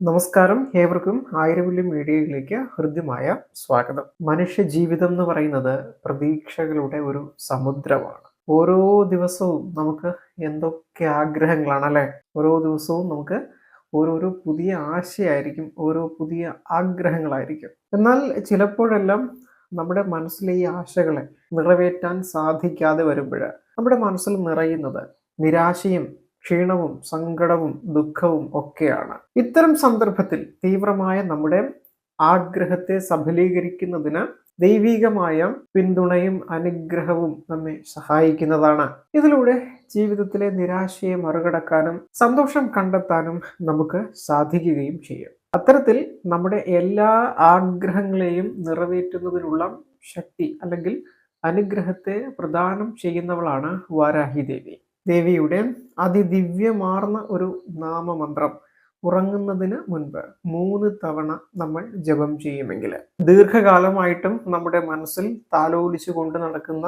നമസ്കാരം. ഏവർക്കും ആയിരവില്യം മീഡിയയിലേക്ക് ഹൃദ്യമായ സ്വാഗതം. മനുഷ്യ ജീവിതം എന്ന് പറയുന്നത് പ്രതീക്ഷകളുടെ ഒരു സമുദ്രമാണ്. ഓരോ ദിവസവും നമുക്ക് എന്തൊക്കെ ആഗ്രഹങ്ങളാണ് അല്ലെ? ഓരോ ദിവസവും നമുക്ക് ഓരോരോ പുതിയ ആശയായിരിക്കും ഓരോ പുതിയ ആഗ്രഹങ്ങളായിരിക്കും. എന്നാൽ ചിലപ്പോഴെല്ലാം നമ്മുടെ മനസ്സിലെ ഈ ആശകളെ നിറവേറ്റാൻ സാധിക്കാതെ വരുമ്പോൾ നമ്മുടെ മനസ്സിൽ നിറയുന്നത് നിരാശയും ക്ഷീണവും സങ്കടവും ദുഃഖവും ഒക്കെയാണ്. ഇത്തരം സന്ദർഭത്തിൽ തീവ്രമായ നമ്മുടെ ആഗ്രഹത്തെ സഫലീകരിക്കുന്നതിന് ദൈവികമായ പിന്തുണയും അനുഗ്രഹവും നമ്മെ സഹായിക്കുന്നതാണ്. ഇതിലൂടെ ജീവിതത്തിലെ നിരാശയെ മറികടക്കാനും സന്തോഷം കണ്ടെത്താനും നമുക്ക് സാധിക്കുകയും ചെയ്യും. അത്തരത്തിൽ നമ്മുടെ എല്ലാ ആഗ്രഹങ്ങളെയും നിറവേറ്റുന്നതിനുള്ള ശക്തി അല്ലെങ്കിൽ അനുഗ്രഹത്തെ പ്രദാനം ചെയ്യുന്നവളാണ് വാരാഹി ദേവി. ദേവിയുടെ അതിദിവ്യമാർന്ന ഒരു നാമമന്ത്രം ഉറങ്ങുന്നതിന് മുൻപ് മൂന്ന് തവണ നമ്മൾ ജപം ചെയ്യുമെങ്കിൽ ദീർഘകാലമായിട്ടും നമ്മുടെ മനസ്സിൽ താലോലിച്ചു കൊണ്ട് നടക്കുന്ന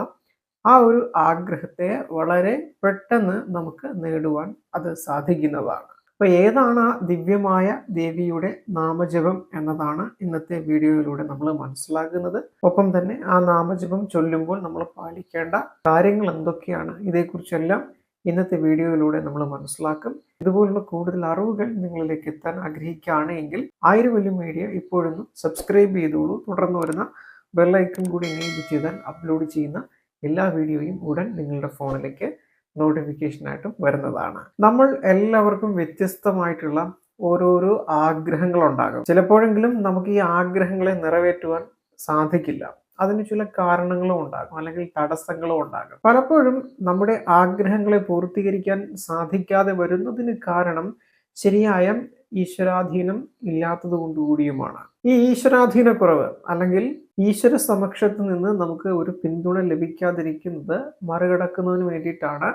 ആ ഒരു ആഗ്രഹത്തെ വളരെ പെട്ടെന്ന് നമുക്ക് നേടുവാൻ അത് സാധിക്കുന്നതാണ്. അപ്പൊ ഏതാണ് ആ ദിവ്യമായ ദേവിയുടെ നാമജപം എന്നതാണ് ഇന്നത്തെ വീഡിയോയിലൂടെ നമ്മൾ മനസ്സിലാക്കുന്നത്. ഒപ്പം തന്നെ ആ നാമജപം ചൊല്ലുമ്പോൾ നമ്മൾ പാലിക്കേണ്ട കാര്യങ്ങൾ എന്തൊക്കെയാണ്? ഇതേക്കുറിച്ചെല്ലാം ഇന്നത്തെ വീഡിയോയിലൂടെ നമ്മൾ മനസ്സിലാക്കും. ഇതുപോലുള്ള കൂടുതൽ അറിവുകൾ നിങ്ങളിലേക്ക് എത്താൻ ആഗ്രഹിക്കുകയാണ് എങ്കിൽ വലിയ മീഡിയ ഇപ്പോഴൊന്ന് സബ്സ്ക്രൈബ് ചെയ്തോളൂ. തുടർന്ന് വരുന്ന ബെല്ലൈക്കൺ കൂടി എനേബിൾ ചെയ്താൽ അപ്ലോഡ് ചെയ്യുന്ന എല്ലാ വീഡിയോയും ഉടൻ നിങ്ങളുടെ ഫോണിലേക്ക് നോട്ടിഫിക്കേഷനായിട്ടും വരുന്നതാണ്. നമ്മൾ എല്ലാവർക്കും വ്യത്യസ്തമായിട്ടുള്ള ഓരോരോ ആഗ്രഹങ്ങളുണ്ടാകും. ചിലപ്പോഴെങ്കിലും നമുക്ക് ഈ ആഗ്രഹങ്ങളെ നിറവേറ്റുവാൻ സാധിക്കില്ല. അതിന് ചില കാരണങ്ങളും ഉണ്ടാകും അല്ലെങ്കിൽ തടസ്സങ്ങളും ഉണ്ടാകും. പലപ്പോഴും നമ്മുടെ ആഗ്രഹങ്ങളെ പൂർത്തീകരിക്കാൻ സാധിക്കാതെ വരുന്നതിന് കാരണം ശരിയായ ഈശ്വരാധീനം ഇല്ലാത്തത് കൊണ്ടുകൂടിയുമാണ് ഈ ഈശ്വരാധീന കുറവ് അല്ലെങ്കിൽ ഈശ്വര സമക്ഷത്ത് നിന്ന് നമുക്ക് ഒരു പിന്തുണ ലഭിക്കാതിരിക്കുന്നത് മറികടക്കുന്നതിന് വേണ്ടിയിട്ടാണ്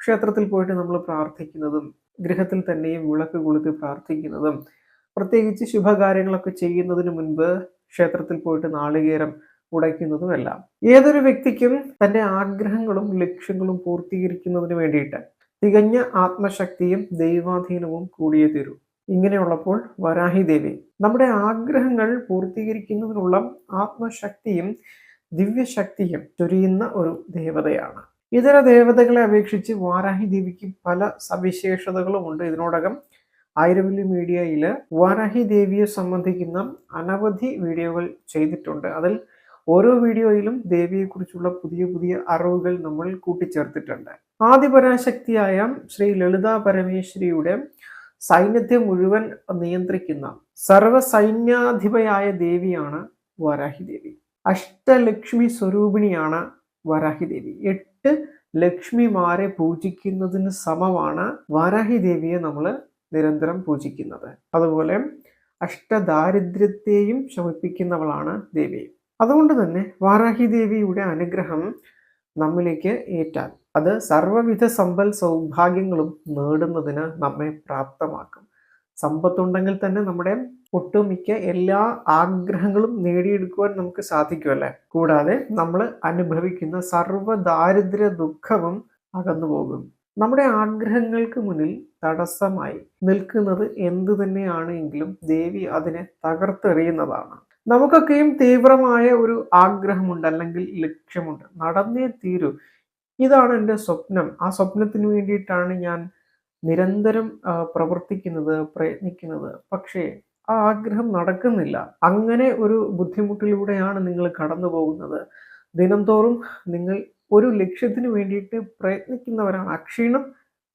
ക്ഷേത്രത്തിൽ പോയിട്ട് നമ്മൾ പ്രാർത്ഥിക്കുന്നതും ഗൃഹത്തിൽ തന്നെയും വിളക്ക് കൊളുത്തി പ്രാർത്ഥിക്കുന്നതും. പ്രത്യേകിച്ച് ശുഭകാര്യങ്ങളൊക്കെ ചെയ്യുന്നതിന് മുൻപ് ക്ഷേത്രത്തിൽ പോയിട്ട് നാളികേരം ഉടയ്ക്കുന്നതുമെല്ലാം. ഏതൊരു വ്യക്തിക്കും തന്റെ ആഗ്രഹങ്ങളും ലക്ഷ്യങ്ങളും പൂർത്തീകരിക്കുന്നതിന് വേണ്ടിയിട്ട് തികഞ്ഞ ആത്മശക്തിയും ദൈവാധീനവും കൂടിയേ തീരൂ. ഇങ്ങനെയുള്ളപ്പോൾ വരാഹി ദേവി നമ്മുടെ ആഗ്രഹങ്ങൾ പൂർത്തീകരിക്കുന്നതിനുള്ള ആത്മശക്തിയും ദിവ്യശക്തിയും ചൊരിയുന്ന ഒരു ദേവതയാണ്. ഇതര ദേവതകളെ അപേക്ഷിച്ച് വാരാഹി ദേവിക്ക് പല സവിശേഷതകളും ഉണ്ട്. ഇതിനോടകം ആയിരവല്ലി മീഡിയയിൽ വാരാഹി ദേവിയെ സംബന്ധിക്കുന്ന അനവധി വീഡിയോകൾ ചെയ്തിട്ടുണ്ട്. അതിൽ ഓരോ വീഡിയോയിലും ദേവിയെക്കുറിച്ചുള്ള പുതിയ പുതിയ അറിവുകൾ നമ്മൾ കൂട്ടിച്ചേർത്തിട്ടുണ്ട്. ആദിപരാശക്തിയായ ശ്രീ ലളിത പരമേശ്വരിയുടെ സൈന്യത്തെ മുഴുവൻ നിയന്ത്രിക്കുന്ന സർവസൈന്യാധിപയായ ദേവിയാണ് വരാഹിദേവി അഷ്ടലക്ഷ്മി സ്വരൂപിണിയാണ് വരാഹിദേവി എട്ട് ലക്ഷ്മിമാരെ പൂജിക്കുന്നതിന് സമമാണ് വരാഹി ദേവിയെ നമ്മൾ നിരന്തരം പൂജിക്കുന്നത്. അതുപോലെ അഷ്ടദാരിദ്ര്യത്തെയും ശമിപ്പിക്കുന്നവളാണ് ദേവി. അതുകൊണ്ട് തന്നെ വാരാഹി ദേവിയുടെ അനുഗ്രഹം നമ്മിലേക്ക് ഏറ്റാൽ അത് സർവവിധ സമ്പൽ സൗഭാഗ്യങ്ങളും നേടുന്നതിന് നമ്മെ പ്രാപ്തമാക്കും. സമ്പത്തുണ്ടെങ്കിൽ തന്നെ നമ്മുടെ ഒട്ടുമിക്ക എല്ലാ ആഗ്രഹങ്ങളും നേടിയെടുക്കുവാൻ നമുക്ക് സാധിക്കുമല്ലേ കൂടാതെ നമ്മൾ അനുഭവിക്കുന്ന സർവ ദാരിദ്ര്യ ദുഃഖവും അകന്നു പോകും നമ്മുടെ ആഗ്രഹങ്ങൾക്ക് മുന്നിൽ തടസ്സമായി നിൽക്കുന്നത് എന്തു തന്നെയാണെങ്കിലും ദേവി അതിനെ തകർത്തെറിയുന്നതാണ്. നമുക്കൊക്കെയും തീവ്രമായ ഒരു ആഗ്രഹമുണ്ട് അല്ലെങ്കിൽ ലക്ഷ്യമുണ്ട്. നടന്നേ തീരൂ. ഇതാണ് എന്റെ സ്വപ്നം. ആ സ്വപ്നത്തിന് വേണ്ടിയിട്ടാണ് ഞാൻ നിരന്തരം പ്രവർത്തിക്കുന്നത് പ്രയത്നിക്കുന്നത്. പക്ഷേ ആ ആഗ്രഹം നടക്കുന്നില്ല. അങ്ങനെ ഒരു ബുദ്ധിമുട്ടിലൂടെയാണ് നിങ്ങൾ കടന്നു പോകുന്നത് ദിനംതോറും നിങ്ങൾ ഒരു ലക്ഷ്യത്തിന് വേണ്ടിയിട്ട് പ്രയത്നിക്കുന്നവരാണ്. അക്ഷീണം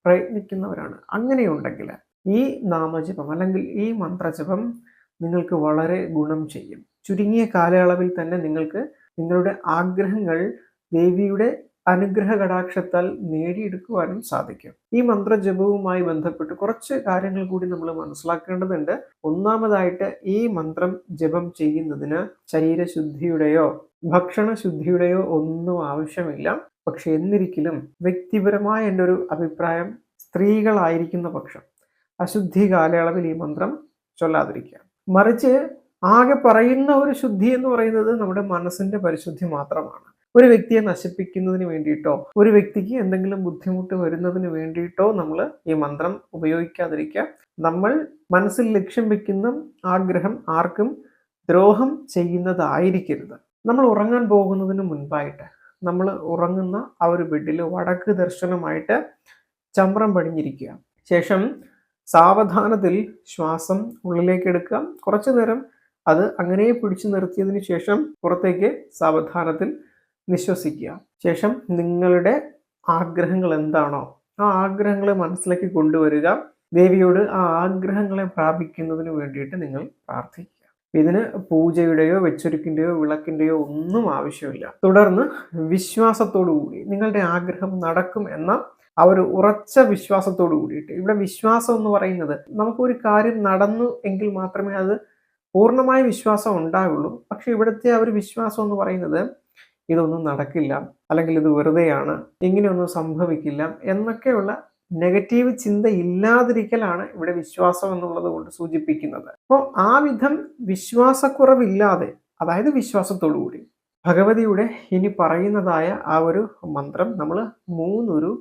പ്രയത്നിക്കുന്നവരാണ്. അങ്ങനെയുണ്ടെങ്കിൽ ഈ നാമജപം അല്ലെങ്കിൽ ഈ മന്ത്രജപം നിങ്ങൾക്ക് വളരെ ഗുണം ചെയ്യും. ചുരുങ്ങിയ കാലയളവിൽ തന്നെ നിങ്ങൾക്ക് നിങ്ങളുടെ ആഗ്രഹങ്ങൾ ദേവിയുടെ അനുഗ്രഹ കടാക്ഷത്താൽ നേടിയെടുക്കുവാനും സാധിക്കും. ഈ മന്ത്രജപവുമായി ബന്ധപ്പെട്ട് കുറച്ച് കാര്യങ്ങൾ കൂടി നമ്മൾ മനസ്സിലാക്കേണ്ടതുണ്ട്. ഒന്നാമതായിട്ട് ഈ മന്ത്രം ജപം ചെയ്യുന്നതിന് ശരീരശുദ്ധിയുടെയോ ഭക്ഷണശുദ്ധിയുടെയോ ഒന്നും ആവശ്യമില്ല. പക്ഷെ എന്നിരിക്കലും വ്യക്തിപരമായ എന്റെ ഒരു അഭിപ്രായം സ്ത്രീകളായിരിക്കുന്ന പക്ഷം അശുദ്ധി കാലയളവിൽ ഈ മന്ത്രം ചൊല്ലാതിരിക്കുക. മറിച്ച് ആകെ പറയുന്ന ഒരു ശുദ്ധി എന്ന് പറയുന്നത് നമ്മുടെ മനസ്സിന്റെ പരിശുദ്ധി മാത്രമാണ്. ഒരു വ്യക്തിയെ നശിപ്പിക്കുന്നതിന് വേണ്ടിയിട്ടോ ഒരു വ്യക്തിക്ക് എന്തെങ്കിലും ബുദ്ധിമുട്ട് വരുന്നതിന് വേണ്ടിയിട്ടോ നമ്മൾ ഈ മന്ത്രം ഉപയോഗിക്കാതിരിക്കുക. നമ്മൾ മനസ്സിൽ ലക്ഷ്യം വെക്കുന്ന ആഗ്രഹം ആർക്കും ദ്രോഹം ചെയ്യുന്നതായിരിക്കരുത്. നമ്മൾ ഉറങ്ങാൻ പോകുന്നതിന് മുൻപായിട്ട് നമ്മൾ ഉറങ്ങുന്ന ആ ഒരു ബെഡിൽ വടക്ക് ദർശനമായിട്ട് ചമ്രം പടിഞ്ഞിരിക്കുക ശേഷം സാവധാനത്തിൽ ശ്വാസം ഉള്ളിലേക്ക് എടുക്കുക. കുറച്ചു നേരം അത് അങ്ങനെ പിടിച്ചു നിർത്തിയതിന് ശേഷം പുറത്തേക്ക് സാവധാനത്തിൽ നിശ്വസിക്കുക. ശേഷം നിങ്ങളുടെ ആഗ്രഹങ്ങൾ എന്താണോ ആ ആഗ്രഹങ്ങളെ മനസ്സിലേക്ക് കൊണ്ടുവരിക. ദേവിയോട് ആ ആഗ്രഹങ്ങളെ പ്രാപിക്കുന്നതിന് വേണ്ടിയിട്ട് നിങ്ങൾ പ്രാർത്ഥിക്കുക. ഇതിന് പൂജയുടെയോ വെച്ചൊരുക്കിന്റെയോ വിളക്കിന്റെയോ ഒന്നും ആവശ്യമില്ല. തുടർന്ന് വിശ്വാസത്തോടു കൂടി നിങ്ങളുടെ ആഗ്രഹം നടക്കും എന്ന ആ ഒരു ഉറച്ച വിശ്വാസത്തോടു കൂടിയിട്ട്. ഇവിടെ വിശ്വാസം എന്ന് പറയുന്നത് നമുക്കൊരു കാര്യം നടന്നു എങ്കിൽ മാത്രമേ അത് പൂർണമായ വിശ്വാസം ഉണ്ടാവുള്ളൂ. പക്ഷെ ഇവിടുത്തെ ആ ഒരു വിശ്വാസം എന്ന് പറയുന്നത് ഇതൊന്നും നടക്കില്ല അല്ലെങ്കിൽ ഇത് വെറുതെയാണ് ഇങ്ങനെയൊന്നും സംഭവിക്കില്ല എന്നൊക്കെയുള്ള നെഗറ്റീവ് ചിന്ത ഇല്ലാതിരിക്കലാണ് ഇവിടെ വിശ്വാസം എന്നുള്ളത് കൊണ്ട് സൂചിപ്പിക്കുന്നത്. അപ്പോൾ ആ വിധം വിശ്വാസക്കുറവില്ലാതെ അതായത് വിശ്വാസത്തോടു കൂടി ഭഗവതിയുടെ ഇനി പറയുന്നതായ ആ ഒരു മന്ത്രം നമ്മൾ മൂന്നൊരു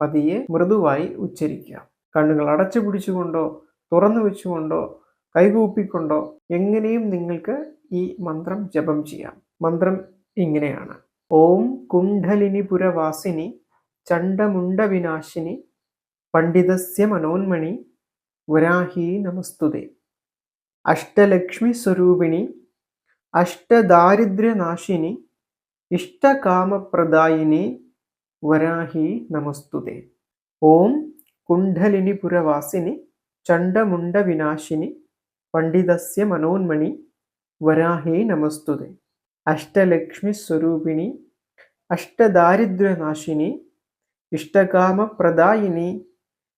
പതിയെ മൃദുവായി ഉച്ചരിക്കുക. കണ്ണുകൾ അടച്ചു പിടിച്ചുകൊണ്ടോ തുറന്നു വെച്ചുകൊണ്ടോ കൈകൂപ്പിക്കൊണ്ടോ എങ്ങനെയും നിങ്ങൾക്ക് ഈ മന്ത്രം ജപം ചെയ്യാം. മന്ത്രം ഇങ്ങനെയാണ്. ഓം കുണ്ഡലിനി പുരവാസിനി ചണ്ഡമുണ്ട വിനാശിനി പണ്ഡിതസ്യ മനോന്മണി വരാഹി നമസ്തുതേ. അഷ്ടലക്ഷ്മി സ്വരൂപിണി അഷ്ടദാരിദ്ര്യനാശിനി ഇഷ്ടകാമപ്രദായിനി വരാഹി നമസ്തുതേ. ഓം കുണ്ഡലിനിപുരവാസിനി ചണ്ഡമുണ്ടവിനാശിനി പണ്ഡിതസ്യ മനോന്മണി വരാഹി നമസ്തുതേ. അഷ്ടലക്ഷ്മി സ്വരൂപിണി അഷ്ടദാരിദ്ര്യനാശിനി ഇഷ്ടകാമപ്രദായിനി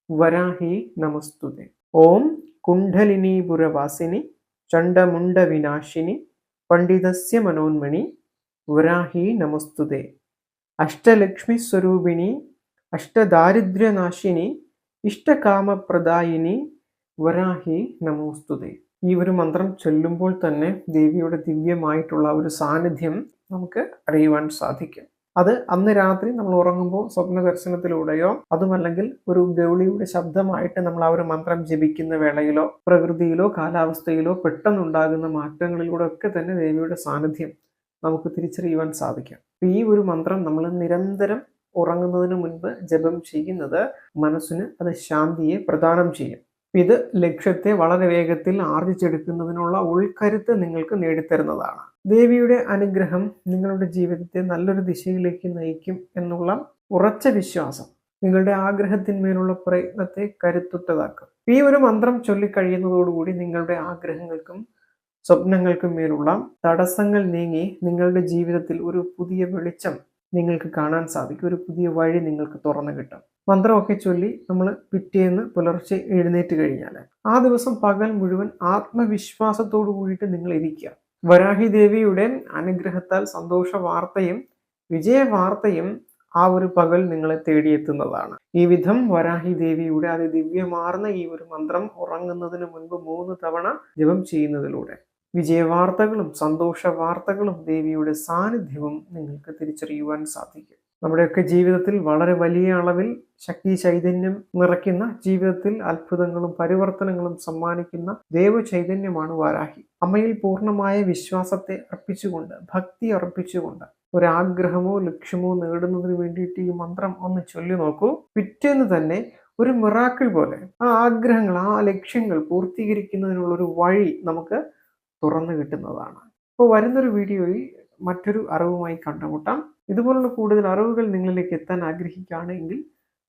വരാഹി നമസ്തുതേ. ഓം കുണ്ഡലിനീപുരവാസിനി ചണ്ഡമുണ്ടവിനാശിനി പണ്ഡിതസ്യ മനോന്മണി വരാഹി നമസ്തുതേ. അഷ്ടലക്ഷ്മി സ്വരൂപിണി അഷ്ടദാരിദ്ര്യനാശിനി ഇഷ്ടകാമപ്രദായിനി വരാഹി നമോസ്തുതേ. ഈ ഒരു മന്ത്രം ചൊല്ലുമ്പോൾ തന്നെ ദേവിയുടെ ദിവ്യമായിട്ടുള്ള ഒരു സാന്നിധ്യം നമുക്ക് അറിയുവാൻ സാധിക്കും. അത് അന്ന് രാത്രി നമ്മൾ ഉറങ്ങുമ്പോൾ സ്വപ്ന ദർശനത്തിലൂടെയോ അതുമല്ലെങ്കിൽ ഒരു ഗൗളിയുടെ ശബ്ദമായിട്ട് നമ്മൾ ആ ഒരു മന്ത്രം ജപിക്കുന്ന വേളയിലോ പ്രകൃതിയിലോ കാലാവസ്ഥയിലോ പെട്ടെന്നുണ്ടാകുന്ന മാറ്റങ്ങളിലൂടെ ഒക്കെ തന്നെ ദേവിയുടെ സാന്നിധ്യം നമുക്ക് തിരിച്ചറിയുവാൻ സാധിക്കും. ഈ ഒരു മന്ത്രം നമ്മൾ നിരന്തരം ഉറങ്ങുന്നതിന് മുൻപ് ജപം ചെയ്യുന്നത് മനസ്സിന് അത് ശാന്തിയെ പ്രദാനം ചെയ്യും. ഇത് ലക്ഷ്യത്തെ വളരെ വേഗത്തിൽ ആർജിച്ചെടുക്കുന്നതിനുള്ള ഉൾക്കരുത്ത് നിങ്ങൾക്ക് നേടിത്തരുന്നതാണ്. ദേവിയുടെ അനുഗ്രഹം നിങ്ങളുടെ ജീവിതത്തെ നല്ലൊരു ദിശയിലേക്ക് നയിക്കും എന്നുള്ള ഉറച്ച വിശ്വാസം നിങ്ങളുടെ ആഗ്രഹത്തിന്മേലുള്ള പ്രയത്നത്തെ കരുത്തുറ്റതാക്കും. ഈ ഒരു മന്ത്രം ചൊല്ലിക്കഴിയുന്നതോടുകൂടി നിങ്ങളുടെ ആഗ്രഹങ്ങൾക്കും സ്വപ്നങ്ങൾക്കും മേലുള്ള തടസ്സങ്ങൾ നീങ്ങി നിങ്ങളുടെ ജീവിതത്തിൽ ഒരു പുതിയ വെളിച്ചം നിങ്ങൾക്ക് കാണാൻ സാധിക്കും. ഒരു പുതിയ വഴി നിങ്ങൾക്ക് തുറന്നു കിട്ടും. മന്ത്രമൊക്കെ ചൊല്ലി നമ്മൾ പിറ്റേന്ന് പുലർച്ചെ എഴുന്നേറ്റ് കഴിഞ്ഞാൽ ആ ദിവസം പകൽ മുഴുവൻ ആത്മവിശ്വാസത്തോടു കൂടിയിട്ട് നിങ്ങൾ ഇരിക്കുക. വരാഹി ദേവിയുടെ അനുഗ്രഹത്താൽ സന്തോഷ വാർത്തയും വിജയ വാർത്തയും ആ ഒരു പകൽ നിങ്ങളെ തേടിയെത്തുന്നതാണ്. ഈ വിധം വരാഹി ദേവിയുടെ അതിദിവ്യമാർന്ന ഈ ഒരു മന്ത്രം ഉറങ്ങുന്നതിന് മുൻപ് മൂന്ന് തവണ ജപം ചെയ്യുന്നതിലൂടെ വിജയവാർത്തകളും സന്തോഷ വാർത്തകളും ദേവിയുടെ സാന്നിധ്യവും നിങ്ങൾക്ക് തിരിച്ചറിയുവാൻ സാധിക്കും. നമ്മുടെയൊക്കെ ജീവിതത്തിൽ വളരെ വലിയ അളവിൽ ശക്തി ചൈതന്യം നിറയ്ക്കുന്ന ജീവിതത്തിൽ അത്ഭുതങ്ങളും പരിവർത്തനങ്ങളും സമ്മാനിക്കുന്ന ദേവ ചൈതന്യമാണ് വാരാഹി. അമ്മയിൽ പൂർണമായ വിശ്വാസത്തെ അർപ്പിച്ചുകൊണ്ട് ഭക്തി അർപ്പിച്ചുകൊണ്ട് ഒരാഗ്രഹമോ ലക്ഷ്യമോ നേടുന്നതിന് വേണ്ടിയിട്ട് ഈ മന്ത്രം ഒന്ന് ചൊല്ലി നോക്കൂ. പിറ്റേന്ന് തന്നെ ഒരു മിറാക്കിൾ പോലെ ആ ആഗ്രഹങ്ങൾ ആ ലക്ഷ്യങ്ങൾ പൂർത്തീകരിക്കുന്നതിനുള്ള ഒരു വഴി നമുക്ക് തുറന്നു കിട്ടുന്നതാണ്. അപ്പോൾ വരുന്നൊരു വീഡിയോയിൽ മറ്റൊരു അറിവുമായി കണ്ടുമുട്ടാം. ഇതുപോലുള്ള കൂടുതൽ അറിവുകൾ നിങ്ങളിലേക്ക് എത്താൻ ആഗ്രഹിക്കുകയാണെങ്കിൽ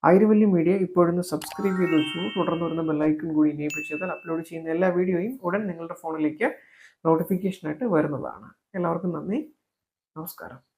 ആയിരവല്യം മീഡിയ ഇപ്പോഴൊന്ന് സബ്സ്ക്രൈബ് ചെയ്ത് വെച്ചു. തുടർന്ന് വരുന്ന ബെല്ലൈക്കൺ കൂടി എനേബിൾ ചെയ്താൽ അപ്ലോഡ് ചെയ്യുന്ന എല്ലാ വീഡിയോയും ഉടൻ നിങ്ങളുടെ ഫോണിലേക്ക് നോട്ടിഫിക്കേഷനായിട്ട് വരുന്നതാണ്. എല്ലാവർക്കും നന്ദി. നമസ്കാരം.